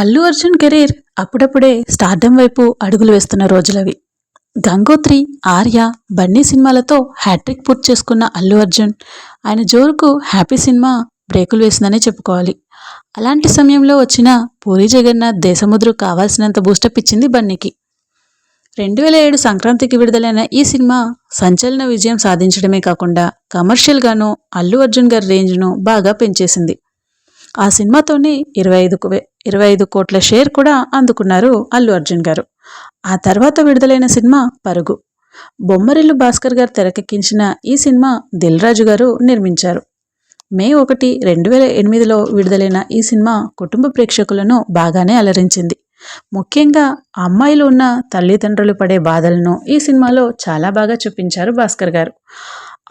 Allu Arjun career అప్పుడప్పుడే stardom వైపు అడుగులు వేస్తున్న రోజులవి. గంగోత్రి ఆర్య బన్నీ సినిమాలతో హ్యాట్రిక్ పూర్తి చేసుకున్న అల్లు అర్జున్ ఆయన జోరుకు హ్యాపీ సినిమా బ్రేకులు వేసిందనే చెప్పుకోవాలి. అలాంటి సమయంలో వచ్చిన పూరి జగన్నాథ్ దేశముద్రు కావాల్సినంత బూస్టప్ ఇచ్చింది బన్నీకి. రెండు వేల ఏడు సంక్రాంతికి విడుదలైన ఈ సినిమా సంచలన విజయం సాధించడమే కాకుండా కమర్షియల్గాను అల్లు అర్జున్ గారి రేంజ్ను బాగా పెంచేసింది. ఆ సినిమాతోనే ఇరవై ఐదు ఇరవై ఐదు కోట్ల షేర్ కూడా అందుకున్నారు అల్లు అర్జున్ గారు. ఆ తర్వాత విడుదలైన సినిమా పరుగు. బొమ్మరిల్లు భాస్కర్ గారు తెరకెక్కించిన ఈ సినిమా దిల్ రాజు గారు నిర్మించారు. మే ఒకటి రెండు వేల ఎనిమిదిలో విడుదలైన ఈ సినిమా కుటుంబ ప్రేక్షకులను బాగానే అలరించింది. ముఖ్యంగా అమ్మాయిలు ఉన్న తల్లిదండ్రులు పడే బాధలను ఈ సినిమాలో చాలా బాగా చూపించారు భాస్కర్ గారు.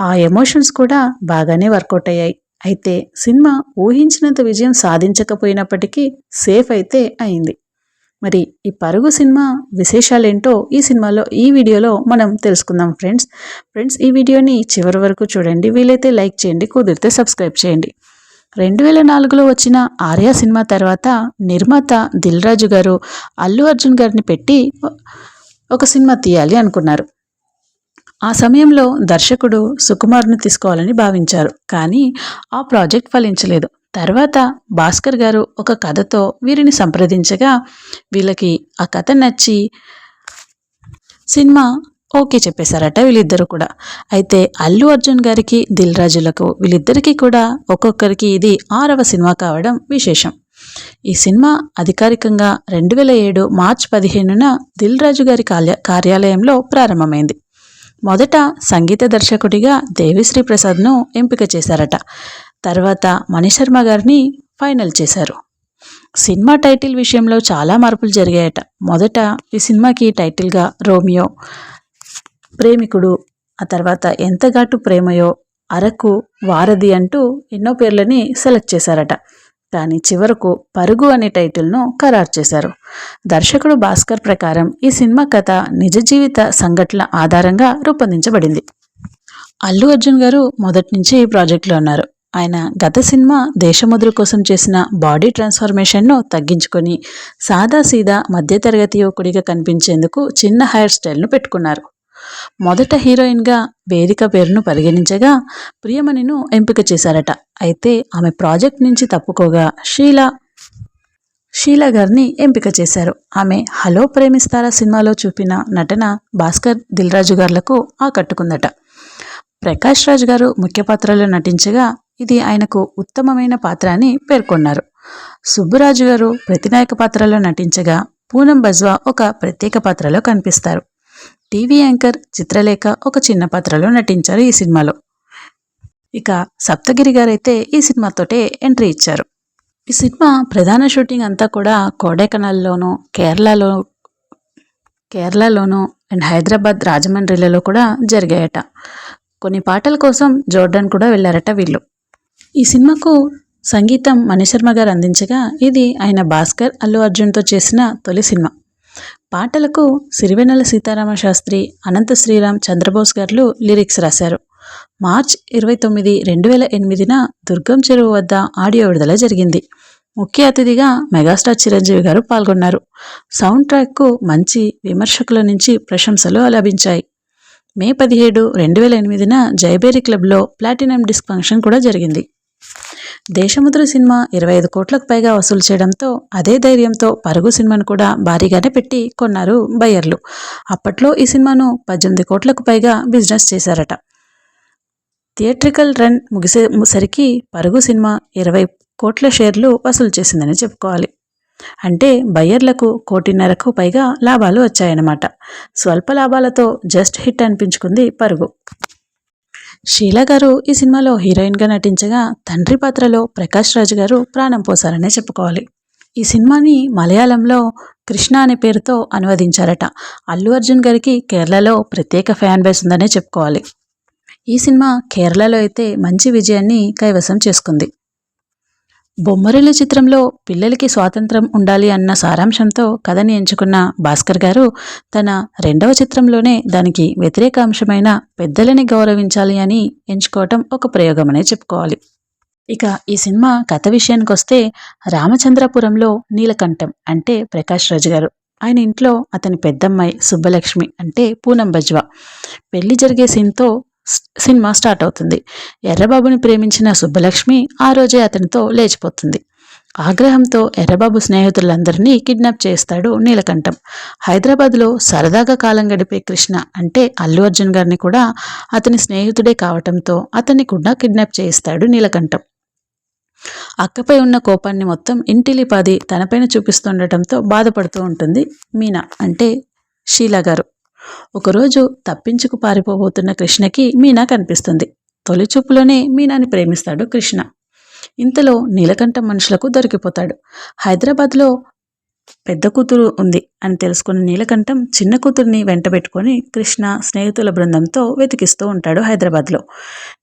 ఆ ఎమోషన్స్ కూడా బాగానే వర్కౌట్ అయ్యాయి. అయితే సినిమా ఊహించినంత విజయం సాధించకపోయినప్పటికీ సేఫ్ అయితే అయింది. మరి ఈ పరుగు సినిమా విశేషాలేంటో ఈ సినిమాలో ఈ వీడియోలో మనం తెలుసుకుందాం ఫ్రెండ్స్. ఫ్రెండ్స్ ఈ వీడియోని చివరి వరకు చూడండి. వీలైతే లైక్ చేయండి కుదిరితే సబ్స్క్రైబ్ చేయండి. రెండు వేల నాలుగులో వచ్చిన ఆర్యా సినిమా తర్వాత నిర్మాత దిల్ రాజు గారు అల్లు అర్జున్ గారిని పెట్టి ఒక సినిమా తీయాలి అనుకున్నారు. ఆ సమయంలో దర్శకుడు సుకుమార్ను తీసుకోవాలని భావించారు. కానీ ఆ ప్రాజెక్ట్ ఫలించలేదు. తర్వాత భాస్కర్ గారు ఒక కథతో వీరిని సంప్రదించగా వీళ్ళకి ఆ కథ నచ్చి సినిమా ఓకే చెప్పేశారట వీళ్ళిద్దరు కూడా. అయితే అల్లు అర్జున్ గారికి దిల్ రాజులకు వీళ్ళిద్దరికీ కూడా ఒక్కొక్కరికి ఇది ఆరవ సినిమా కావడం విశేషం. ఈ సినిమా అధికారికంగా రెండు వేల ఏడు మార్చ్ పదిహేనున దిల్ రాజు గారి కార్యాలయంలో ప్రారంభమైంది. మొదట సంగీత దర్శకుడిగా దేవిశ్రీ ప్రసాద్ను ఎంపిక చేశారట. తర్వాత మణిశర్మ గారిని ఫైనల్ చేశారు. సినిమా టైటిల్ విషయంలో చాలా మార్పులు జరిగాయట. మొదట ఈ సినిమాకి టైటిల్గా రోమియో ప్రేమికుడు ఆ తర్వాత ఎంతగాటు ప్రేమయో అరకు వారధి అంటూ ఎన్నో పేర్లని సెలెక్ట్ చేశారట. కానీ చివరకు పరుగు అనే టైటిల్ను ఖరారు చేశారు. దర్శకుడు భాస్కర్ ప్రకారం ఈ సినిమా కథ నిజ జీవిత సంఘటనల ఆధారంగా రూపొందించబడింది. అల్లు అర్జున్ గారు మొదటి నుంచి ఈ ప్రాజెక్టులో ఉన్నారు. ఆయన గత సినిమా దేశముద్ర కోసం చేసిన బాడీ ట్రాన్స్ఫర్మేషన్ను తగ్గించుకొని సాదా సీదా మధ్యతరగతి యువకుడిగా కనిపించేందుకు చిన్న హెయిర్ స్టైల్ను పెట్టుకున్నారు. మొదట హీరోయిన్గా వేదిక పేరును పరిగణించగా ప్రియమణిను ఎంపిక చేశారట. అయితే ఆమె ప్రాజెక్ట్ నుంచి తప్పుకోగా షీలా షీలా గారిని ఎంపిక చేశారు. ఆమె హలో ప్రేమిస్తారా సినిమాలో చూపిన నటన భాస్కర్ దిల్రాజు గారులకు ఆకట్టుకుందట. ప్రకాష్ రాజ్ గారు ముఖ్య పాత్రలో నటించగా ఇది ఆయనకు ఉత్తమమైన పాత్ర అని పేర్కొన్నారు. సుబ్బురాజు గారు ప్రతినాయక పాత్రలో నటించగా పూనం బజ్వా ఒక ప్రత్యేక పాత్రలో కనిపిస్తారు. టీవీ యాంకర్ చిత్రలేఖ ఒక చిన్న పాత్రలో నటించారు ఈ సినిమాలో. ఇక సప్తగిరి గారైతే ఈ సినిమాతోటే ఎంట్రీ ఇచ్చారు. ఈ సినిమా ప్రధాన షూటింగ్ అంతా కూడా కోడైకనాల్లోనూ కేరళలో కేరళలోనూ అండ్ హైదరాబాద్ రాజమండ్రిలలో కూడా జరిగాయట. కొన్ని పాటల కోసం జోర్డన్ కూడా వెళ్ళారట వీళ్ళు. ఈ సినిమాకు సంగీతం మణిశర్మ గారు అందించగా ఇది ఆయన భాస్కర్ అల్లు అర్జున్తో చేసిన తొలి సినిమా. పాటలకు సిరివెన్నెల సీతారామ శాస్త్రి అనంత శ్రీరామ్ చంద్రబోస్ గారు లిరిక్స్ రాశారు. మార్చ్ ఇరవై తొమ్మిది రెండు వేల ఎనిమిదిన దుర్గం చెరువు వద్ద ఆడియో విడుదల జరిగింది. ముఖ్య అతిథిగా మెగాస్టార్ చిరంజీవి గారు పాల్గొన్నారు. సౌండ్ ట్రాక్కు మంచి విమర్శకుల నుంచి ప్రశంసలు లభించాయి. మే పదిహేడు రెండు వేల ఎనిమిదిన జైబేరి క్లబ్లో ప్లాటినం డిస్క్ ఫంక్షన్ కూడా జరిగింది. దేశముద్ర సినిమా ఇరవై ఐదు కోట్లకు పైగా వసూలు చేయడంతో అదే ధైర్యంతో పరుగు సినిమాను కూడా భారీగానే పెట్టి కొన్నారు బయ్యర్లు. అప్పట్లో ఈ సినిమాను పద్దెనిమిది కోట్లకు పైగా బిజినెస్ చేశారట. థియేట్రికల్ రన్ ముగిసేసరికి పరుగు సినిమా ఇరవై కోట్ల షేర్లు వసూలు చేసిందని చెప్పుకోవాలి. అంటే బయ్యర్లకు కోటిన్నరకు పైగా లాభాలు వచ్చాయన్నమాట. స్వల్ప లాభాలతో జస్ట్ హిట్ అనిపించుకుంది పరుగు. షీలా గారు ఈ సినిమాలో హీరోయిన్గా నటించగా తండ్రి పాత్రలో ప్రకాష్ రాజ్ గారు ప్రాణం పోసారనే చెప్పుకోవాలి. ఈ సినిమాని మలయాళంలో కృష్ణ అనే పేరుతో అనువదించారట. అల్లు అర్జున్ గారికి కేరళలో ప్రత్యేక ఫ్యాన్ బేస్ ఉందనే చెప్పుకోవాలి. ఈ సినిమా కేరళలో అయితే మంచి విజయాన్ని కైవసం చేసుకుంది. బొమ్మరిల్లు చిత్రంలో పిల్లలకి స్వాతంత్రం ఉండాలి అన్న సారాంశంతో కథని ఎంచుకున్న భాస్కర్ గారు తన రెండవ చిత్రంలోనే దానికి వ్యతిరేక అంశమైన పెద్దలని గౌరవించాలి అని ఎంచుకోవటం ఒక ప్రయోగమనే చెప్పుకోవాలి. ఇక ఈ సినిమా కథ విషయానికి వస్తే రామచంద్రపురంలో నీలకంఠం అంటే ప్రకాష్ రాజు గారు. ఆయన ఇంట్లో అతని పెద్దమ్మాయి సుబ్బలక్ష్మి అంటే పూనం బజ్వా. పెళ్ళి జరిగే సీన్తో సినిమా స్టార్ట్ అవుతుంది. ఎర్రబాబుని ప్రేమించిన సుబ్బలక్ష్మి ఆ రోజే అతనితో లేచిపోతుంది. ఆగ్రహంతో ఎర్రబాబు స్నేహితులందరినీ కిడ్నాప్ చేస్తాడు నీలకంఠం. హైదరాబాద్లో సరదాగా కాలం గడిపే కృష్ణ అంటే అల్లు అర్జున్ గారిని కూడా అతని స్నేహితుడే కావటంతో అతన్ని కూడా కిడ్నాప్ చేయిస్తాడు నీలకంఠం. అక్కపై ఉన్న కోపాన్ని మొత్తం ఇంటిలిపాది తనపైన చూపిస్తుండటంతో బాధపడుతూ ఉంటుంది మీనా అంటే షీలా గారు. ఒకరోజు తప్పించుకు పారిపోబోతున్న కృష్ణకి మీనా కనిపిస్తుంది. తొలి చూపులోనే మీనాని ప్రేమిస్తాడు కృష్ణ. ఇంతలో నీలకంఠ మనుషులకు దొరికిపోతాడు. హైదరాబాద్లో పెద్ద కూతురు ఉంది అని తెలుసుకున్న నీలకంఠం చిన్న కూతుర్ని వెంటబెట్టుకొని కృష్ణ స్నేహితుల బృందంతో వెతికిస్తూ ఉంటాడు హైదరాబాద్లో.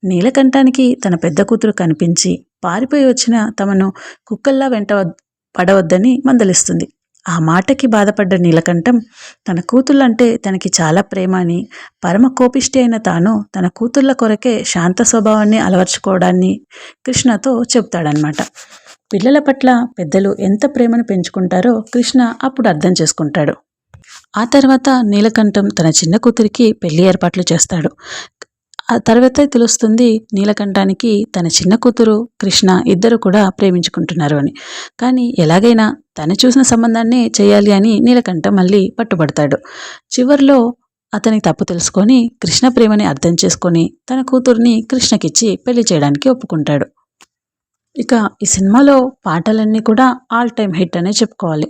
నీలకంఠానికి తన పెద్ద కూతురు కనిపించి పారిపోయి వచ్చిన తమను కుక్కల్లా వెంట పడవద్దని మందలిస్తుంది. ఆ మాటకి బాధపడ్డ నీలకంఠం తన కూతుళ్ళంటే తనకి చాలా ప్రేమ అని పరమ కోపిష్టి అయిన తాను తన కూతుళ్ళ కొరకే శాంత స్వభావాన్ని అలవర్చుకోవడాన్ని కృష్ణతో చెప్తాడనమాట పిల్లల పట్ల పెద్దలు ఎంత ప్రేమను పెంచుకుంటారో కృష్ణ అప్పుడు అర్థం చేసుకుంటాడు. ఆ తర్వాత నీలకంఠం తన చిన్న కూతురికి పెళ్ళి ఏర్పాట్లు చేస్తాడు. తర్వాత తెలుస్తుంది నీలకంఠానికి తన చిన్న కూతురు కృష్ణ ఇద్దరు కూడా ప్రేమించుకుంటున్నారు అని. కానీ ఎలాగైనా తను చూసిన సంబంధాన్ని చేయాలి అని నీలకంఠ మళ్ళీ పట్టుబడతాడు. చివరిలో అతనికి తప్పు తెలుసుకొని కృష్ణ ప్రేమని అర్థం చేసుకొని తన కూతుర్ని కృష్ణకిచ్చి పెళ్ళి చేయడానికి ఒప్పుకుంటాడు. ఇక ఈ సినిమాలో పాటలన్నీ కూడా ఆల్ టైమ్ హిట్ అనే చెప్పుకోవాలి.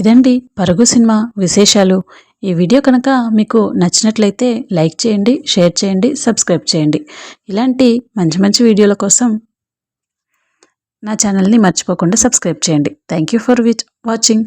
ఇదండి పరుగు సినిమా విశేషాలు. ఈ వీడియో కనుక మీకు నచ్చినట్లయితే లైక్ చేయండి షేర్ చేయండి సబ్స్క్రైబ్ చేయండి. ఇలాంటి మంచి మంచి వీడియోల కోసం నా ఛానల్ని మర్చిపోకుండా సబ్స్క్రైబ్ చేయండి. Thank you for which watching